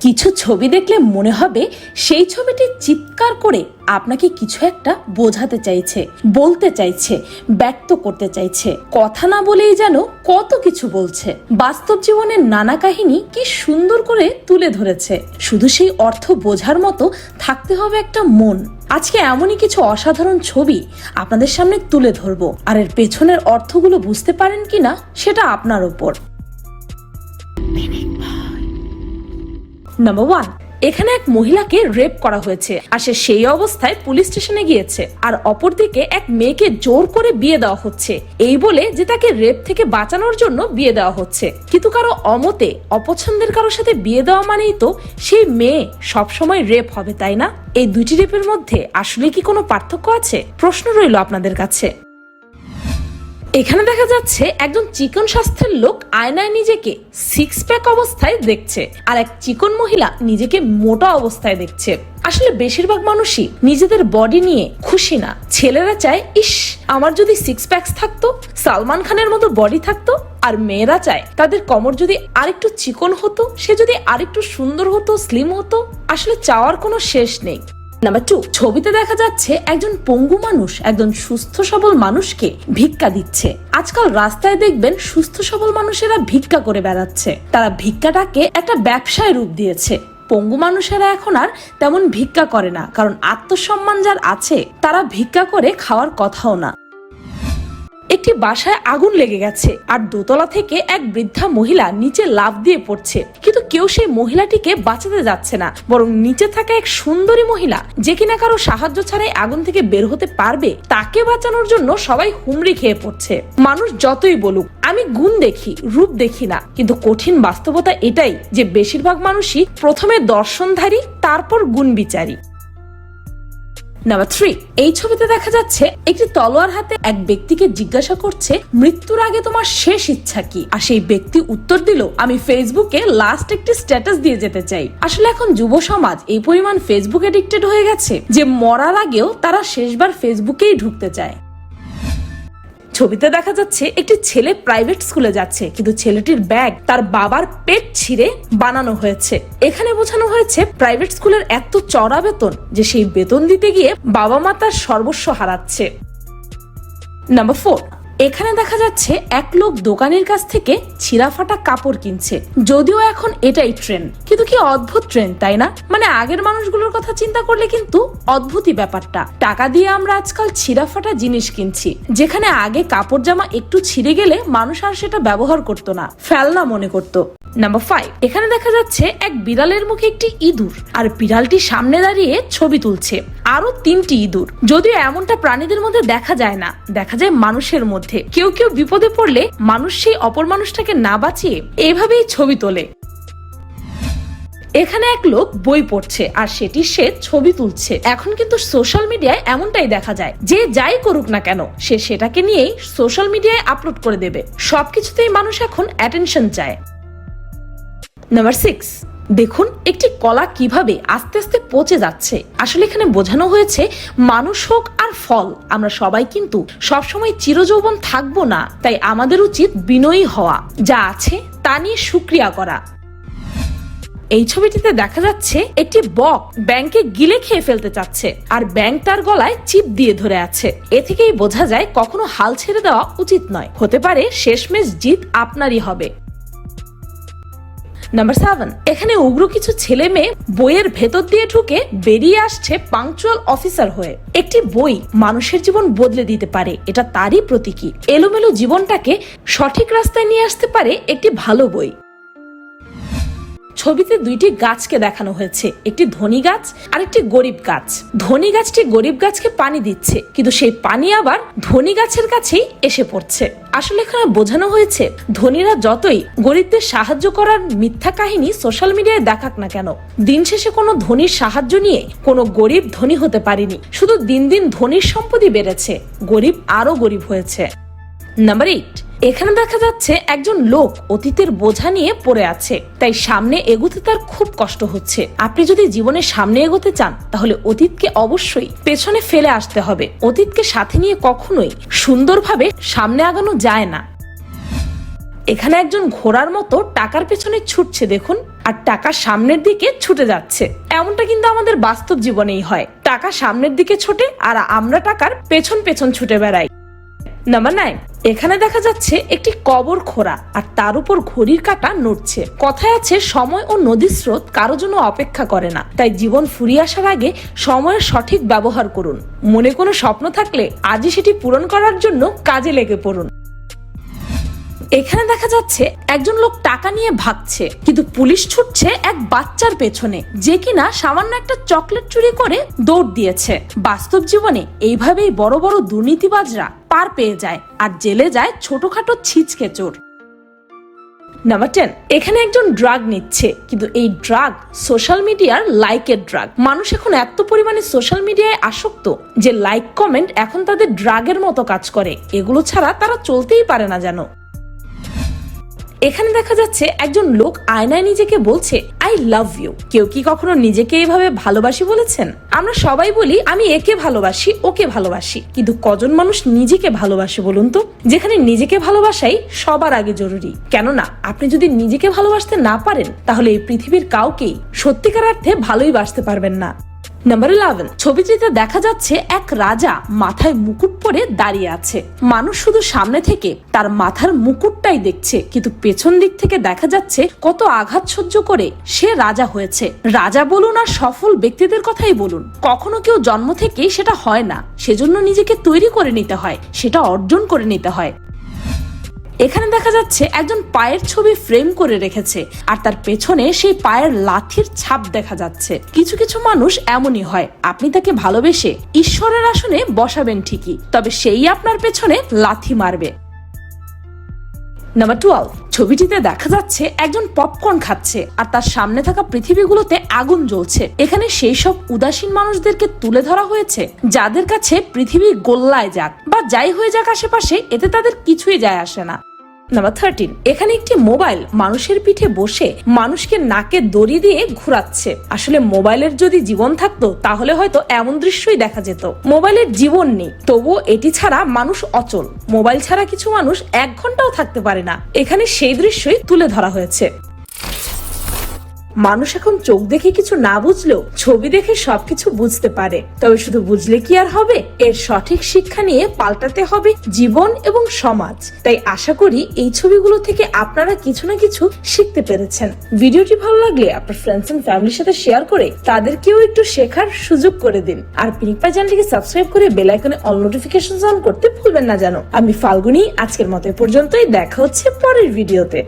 কিছু ছবি দেখলে মনে হবে সেই ছবিটি চিৎকার করে আপনাকে কিছু একটা বোঝাতে চাইছে, বলতে চাইছে, ব্যক্ত করতে চাইছে। কথা না বলেই যেন কত কিছু বলছে। বাস্তব জীবনের নানা কাহিনী কি সুন্দর করে তুলে ধরেছে। শুধু সেই অর্থ বোঝার মতো থাকতে হবে একটা মন। আজকে এমনই কিছু অসাধারণ ছবি আপনাদের সামনে তুলে ধরবো। আর এর পেছনের অর্থগুলো বুঝতে পারেন কিনা সেটা আপনার ওপর। নাম্বার ওয়ান এখানে এক মহিলাকে রেপ করা হয়েছে আর সে সেই অবস্থায় পুলিশ স্টেশনে গিয়েছে। আর অপরদিকে এক মেয়েকে জোর করে বিয়ে দেওয়া হচ্ছে। এই বলে যে তাকে রেপ থেকে বাঁচানোর জন্য বিয়ে দেওয়া হচ্ছে। কিন্তু কারও অমতে অপছন্দের কারোর সাথে বিয়ে দেওয়া মানেই তো সেই মেয়ে সবসময় রেপ হবে, তাই না? এই দুইটি রেপের মধ্যে আসলে কি কোনো পার্থক্য আছে? প্রশ্ন রইল আপনাদের কাছে। এখানে দেখা যাচ্ছে একজন চিকন স্বাস্থ্যের লোক আয়নায় নিজেকে সিক্স প্যাক অবস্থায় দেখছে আর এক চিকন মহিলা নিজেকে মোটা অবস্থায় দেখছে। আসলে বেশিরভাগ মানুষই নিজেদের বডি নিয়ে খুশি না। ছেলেরা চায়, ইস, আমার যদি সিক্স প্যাকস থাকতো, সালমান খানের মতো বডি থাকতো আর মেয়েরা চায় তাদের কোমর যদি আরেকটু চিকন হতো, সে যদি আরেকটু সুন্দর হতো স্লিম হতো, আসলে চাওয়ার কোনো শেষ নেই। নাম্বার টু ছবিতে দেখা যাচ্ছে একজন পঙ্গু মানুষ, একজন সুস্থ সবল মানুষকে ভিক্ষা দিচ্ছে। আজকাল রাস্তায় দেখবেন সুস্থ সবল মানুষেরা ভিক্ষা করে বেড়াচ্ছে। তারা ভিক্ষাটাকে একটা ব্যবসায় রূপ দিয়েছে। পঙ্গু মানুষেরা এখন আর তেমন ভিক্ষা করে না, কারণ আত্মসম্মান যার আছে, তারা ভিক্ষা করে খাওয়ার কথাও না। একটি বাসায় আগুন লেগে গেছে আর দোতলা থেকে এক বৃদ্ধা মহিলা নিচে লাফ দিয়ে পড়ছে। কিন্তু কেউ সেই মহিলাটিকে বাঁচাতে যাচ্ছে না, বরং নিচে থাকা এক সুন্দরী মহিলা যে কিনা কারও সাহায্য ছাড়াই আগুন থেকে বের হতে পারবে, তাকে বাঁচানোর জন্য সবাই হুমড়ি খেয়ে পড়ছে। মানুষ যতই বলুক, আমি গুণ দেখি, রূপ দেখি না, কিন্তু কঠিন বাস্তবতা এটাই যে বেশিরভাগ মানুষই প্রথমে দর্শনধারী, তারপর গুণ বিচারী নাম্বার থ্রি এই ছবিতে দেখা যাচ্ছে একটি তলোয়ার হাতে এক ব্যক্তিকে জিজ্ঞাসা করছে, মৃত্যুর আগে তোমার শেষ ইচ্ছা কি? আর সেই ব্যক্তি উত্তর দিল, আমি ফেসবুকে লাস্ট একটি স্ট্যাটাস দিয়ে যেতে চাই। আসলে এখন যুব সমাজ এই পরিমাণ ফেসবুক এডিক্টেড হয়ে গেছে যে মরার আগেও তারা শেষবার ফেসবুকেই ঢুকতে চায়। ছবিতে দেখা যাচ্ছে একটি ছেলে প্রাইভেট স্কুলে যাচ্ছে, কিন্তু ছেলেটির ব্যাগ তার বাবার পেট ছিঁড়ে বানানো হয়েছে। এখানে বোঝানো হয়েছে প্রাইভেট স্কুলের এত চড়া বেতন যে সেই বেতন দিতে গিয়ে বাবা মা তার সর্বস্ব হারাচ্ছে। নাম্বার ফোর এখানে দেখা যাচ্ছে এক লোক দোকানের কাছ থেকে ছিঁড়া ফাটা কাপড় কিনছে। যদিও এখন এটাই ট্রেন্ড কিন্তু কি অদ্ভুত ট্রেন্ড তাই না? মানে আগের মানুষগুলোর কথা চিন্তা করলে কিন্তু অদ্ভুতই ব্যাপারটা। টাকা দিয়ে আমরা আজকাল ছিঁড়া ফাটা জিনিস কিনছি, যেখানে আগে কাপড় জামা একটু ছিঁড়ে গেলে মানুষ আর সেটা ব্যবহার করতো না, ফেলনা মনে করতো। নাম্বার ফাইভ এখানে দেখা যাচ্ছে এক বিড়ালের মুখে একটি ইঁদুর, আর বিড়ালটি সামনে দাঁড়িয়ে ছবি তুলছে। আরও তিনটি ইঁদুর, যদিও এমনটা প্রাণীদের মধ্যে দেখা যায় না। দেখা যায় মানুষের মধ্যে। কেউ কেউ বিপদে পড়লে মানুষ সেই অপর মানুষটাকে না বাঁচিয়ে এভাবেই ছবি তোলে। এখানে এক লোক বই পড়ছে আর সেটি সে ছবি তুলছে। এখন কিন্তু সোশ্যাল মিডিয়ায় এমনটাই দেখা যায়, যে যাই করুক না কেন, সে সেটাকে নিয়েই সোশ্যাল মিডিয়ায় আপলোড করে দেবে। সবকিছুতেই মানুষ এখন অ্যাটেনশন চায়। নাম্বার সিক্স দেখুন, একটি কলা কীভাবে আস্তে আস্তে পচে যাচ্ছে। আসলে এখানে বোঝানো হয়েছে, মানুষ হোক আর ফল, আমরা সবাই কিন্তু সবসময় চিরযৌবন থাকব না, তাই আমাদের উচিত বিনয়ী হওয়া, যা আছে তা নিয়ে সুক্রিয়া করা। এই ছবিটিতে দেখা যাচ্ছে, একটি বক ব্যাংকে গিলে খেয়ে ফেলতে চাচ্ছে, আর ব্যাংক তার গলায় চিপ দিয়ে ধরে আছে। এ থেকেই বোঝা যায়, কখনো হাল ছেড়ে দেওয়া উচিত নয়। হতে পারে, শেষমেশ জিত আপনারই হবে। নাম্বার সেভেন এখানে উগ্র কিছু ছেলে মেয়ে বইয়ের ভেতর দিয়ে ঢুকে বেরিয়ে আসছে পাংচুয়াল অফিসার হয়ে। একটি বই মানুষের জীবন বদলে দিতে পারে, এটা তারই প্রতীকী। এলোমেলো জীবনটাকে সঠিক রাস্তায় নিয়ে আসতে পারে একটি ভালো বই। ছবিতে দুইটি গাছকে দেখানো হয়েছে। একটি ধনী গাছ আর একটি গরিব গাছ। ধনী গাছটি গরিব গাছকে পানি দিচ্ছে, কিন্তু সেই পানি আবার ধনী গাছের কাছেই এসে পড়ছে। আসলে এখানে বোঝানো হয়েছে, ধনীরা যতই গরিবদের সাহায্য করার মিথ্যা কাহিনী সোশ্যাল মিডিয়ায় দেখাক না কেন। দিন শেষে কোনো ধনীর সাহায্য নিয়ে কোনো গরিব ধনী হতে পারেনি। শুধু দিন দিন ধনীর সম্পত্তি বেড়েছে, গরিব আরও গরিব হয়েছে। নাম্বার এইট এখানে দেখা যাচ্ছে একজন লোক অতীতের বোঝা নিয়ে পড়ে আছে, তাই সামনে এগোতে তার খুব কষ্ট হচ্ছে। আপনি যদি জীবনে সামনে এগোতে চান, তাহলে অতীতকে অবশ্যই পেছনে ফেলে আসতে হবে। অতীতকে সাথে নিয়ে কখনোই সুন্দরভাবে সামনে আগানো যায় না। এখানে একজন ঘোড়ার মতো টাকার পেছনে ছুটছে দেখুন, আর টাকা সামনের দিকে ছুটে যাচ্ছে। এমনটা কিন্তু আমাদের বাস্তব জীবনেই হয়। টাকা সামনের দিকে ছোটে, আর আমরা টাকার পেছন পেছন ছুটে বেড়াই। নাম্বার নাইন এখানে দেখা যাচ্ছে একটি কবর খোরা আর তার উপর ঘড়ির কাটা নড়ছে। কথায় আছে, সময় ও নদীর স্রোত কারও জন্য অপেক্ষা করে না। তাই জীবন ফুরিয়ে আসার আগে সময়ের সঠিক ব্যবহার করুন। মনে কোনো স্বপ্ন থাকলে আজই সেটি পূরণ করার জন্য কাজে লেগে পড়ুন। এখানে দেখা যাচ্ছে একজন লোক টাকা নিয়ে ভাগছে, কিন্তু পুলিশ ছুটছে এক বাচ্চার পেছনে, যে কিনা সামান্য একটা চকলেট চুরি করে দৌড় দিয়েছে। বাস্তব জীবনে এইভাবেই বড় বড় দুর্নীতিবাজরা পার পেয়ে যায় আর জেলে যায় ছোটখাটো ছিচকে চোর নাম্বার টেন এখানে একজন ড্রাগ নিচ্ছে, কিন্তু এই ড্রাগ সোশ্যাল মিডিয়ার লাইকের ড্রাগ মানুষ এখন এত পরিমাণে সোশ্যাল মিডিয়ায় আসক্ত যে লাইক কমেন্ট এখন তাদের ড্রাগের মতো কাজ করে। এগুলো ছাড়া তারা চলতেই পারে না জানো এখানে দেখা যাচ্ছে একজন লোক আয়নায় নিজেকে বলছে আই লাভ ইউ কেউ কি কখনো নিজেকে এভাবে ভালোবাসি বলেছেন? আমরা সবাই বলি, আমি একে ভালোবাসি, ওকে ভালোবাসি। কিন্তু কজন মানুষ নিজেকে ভালোবাসে বলুন তো? যেখানে নিজেকে ভালোবাসাই সবার আগে জরুরি। কেননা, আপনি যদি নিজেকে ভালোবাসতে না পারেন, তাহলে এই পৃথিবীর কাউকেই সত্যিকার অর্থে ভালোই বাসতে পারবেন না। নাম্বার ইলেভেন ছবিটিতে দেখা যাচ্ছে এক রাজা মাথায় মুকুট পরে দাঁড়িয়ে আছে। মানুষ শুধু সামনে থেকে তার মাথার মুকুটটাই দেখছে, কিন্তু পেছন দিক থেকে দেখা যাচ্ছে কত আঘাত সহ্য করে সে রাজা হয়েছে। রাজা বলুন আর সফল ব্যক্তিদের কথাই বলুন। কখনো কেউ জন্ম থেকেই সেটা হয় না। সেজন্য নিজেকে তৈরি করে নিতে হয়, সেটা অর্জন করে নিতে হয়। এখানে দেখা যাচ্ছে একজন পায়ের ছবি ফ্রেম করে রেখেছে, আর তার পেছনে সেই পায়ের লাথির ছাপ দেখা যাচ্ছে। কিছু কিছু মানুষ এমনই হয়, আপনি তাকে ভালোবেসে ঈশ্বরের আসনে বসাবেন ঠিকই, তবে সেই আপনার পেছনে লাথি মারবে। নাম্বার টুয়েলভ ছবিটিতে দেখা যাচ্ছে একজন পপকর্ন খাচ্ছে, আর তার সামনে থাকা পৃথিবীগুলোতে আগুন জ্বলছে। এখানে সেই সব উদাসীন মানুষদেরকে তুলে ধরা হয়েছে, যাদের কাছে পৃথিবী গোল্লায় যাক, বা যাই হয়ে যাক আশেপাশে, এতে তাদের কিছুই যায় আসে না। নাম্বার থার্টিন এখানে একটি মোবাইল মানুষের পিঠে বসে মানুষকে নাকে দড়ি দিয়ে ঘুরাচ্ছে। আসলে মোবাইলের যদি জীবন থাকতো, তাহলে হয়তো এমন দৃশ্যই দেখা যেত। মোবাইলের জীবন নেই, তবুও এটি ছাড়া মানুষ অচল। মোবাইল ছাড়া কিছু মানুষ এক ঘন্টাও থাকতে পারে না। এখানে সেই দৃশ্যই তুলে ধরা হয়েছে। মানুষ এখন চোখ দেখে কিছু না বুঝলেও ছবি দেখে সবকিছু বুঝতে পারে। তবে শুধু বুঝলে কি আর হবে? এর সঠিক শিক্ষা নিয়ে পাল্টাতে হবে জীবন এবং সমাজ। তাই আশা করি এই ছবিগুলো থেকে আপনারা কিছু না কিছু শিখতে পেরেছেন। ভিডিওটি ভালো লাগলে আপনার ফ্রেন্ডস এন্ড ফ্যামিলির সাথে শেয়ার করে তাদেরকেও একটু শেখার সুযোগ করে দিন। আর পিনিকপা চ্যানেলটিকে সাবস্ক্রাইব করে বেল আইকনে অল নোটিফিকেশন অন করতে ভুলবেন না জানো আমি ফাল্গুনি, আজকের মতো পর্যন্তই। দেখা হচ্ছে পরের ভিডিওতে